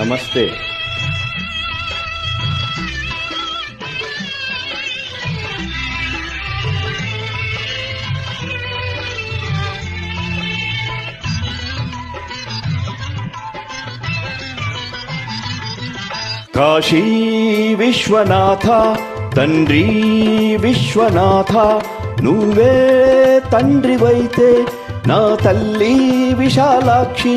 నమస్తే. కాశీ విశ్వనాథ తండ్రి విశ్వనాథ నువ్వే తండ్రివైతే నా తల్లి విశాలాక్షి.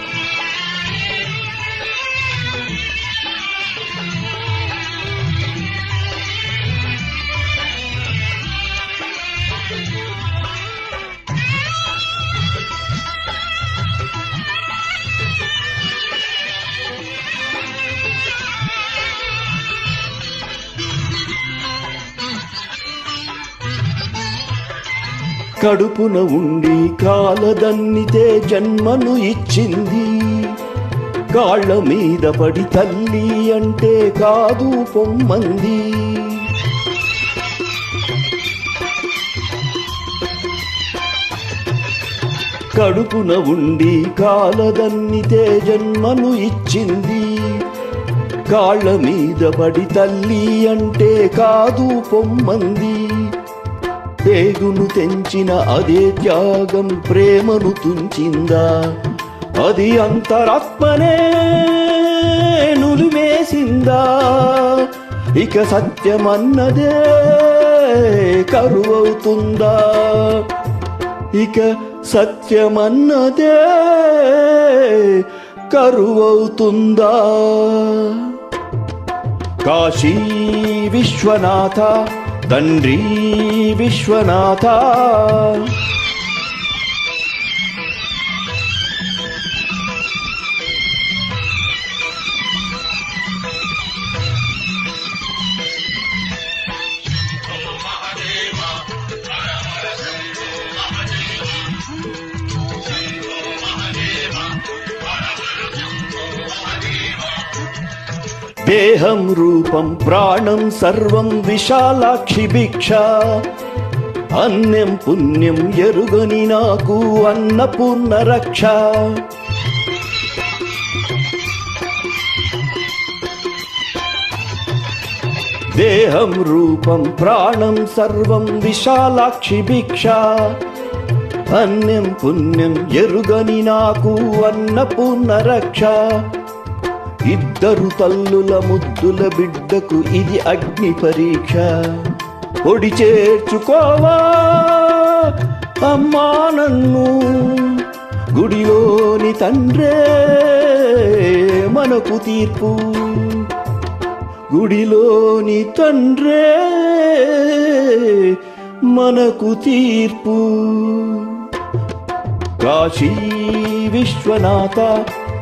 కడుపున ఉండి కాలదన్నితే జన్మను ఇచ్చింది. కాళ్ళ మీద పడి తల్లి అంటే కాదు పొమ్మంది. కడుపున ఉండి కాలదన్నితే జన్మను ఇచ్చింది. కాళ్ళ మీద పడి తల్లి అంటే కాదు పొమ్మంది. పేగును తెంచిన అదే త్యాగం ప్రేమను తుంచిందా? అది అంతరాత్మనే నులిమేసిందా? ఇక సత్యమన్నదే కరువవుతుందా? ఇక సత్యమన్నదే కరువవుతుందా? కాశీ విశ్వనాథ తండ్రి విశ్వనాథ. దేహం రూపం ప్రాణం సర్వం విశాలాక్షి భిక్ష. అన్యం పుణ్యం ఎరుగని నాకు అన్నపూర్ణ రక్ష. దేహం రూపం ప్రాణం సర్వం విశాలాక్షి భిక్ష. అన్యం పుణ్యం ఎరుగని నాకు అన్నపూర్ణ రక్ష. ఇద్దరు తల్లుల ముద్దుల బిడ్డకు ఇది అగ్ని పరీక్ష. ఒడి చేర్చుకోవా? అమ్మా నన్ను గుడిలోని తండ్రే మనకు తీర్పు. గుడిలోని తండ్రే మనకు తీర్పు. కాశీ విశ్వనాథ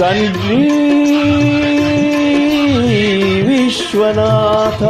తండ్రి విశ్వనాథ.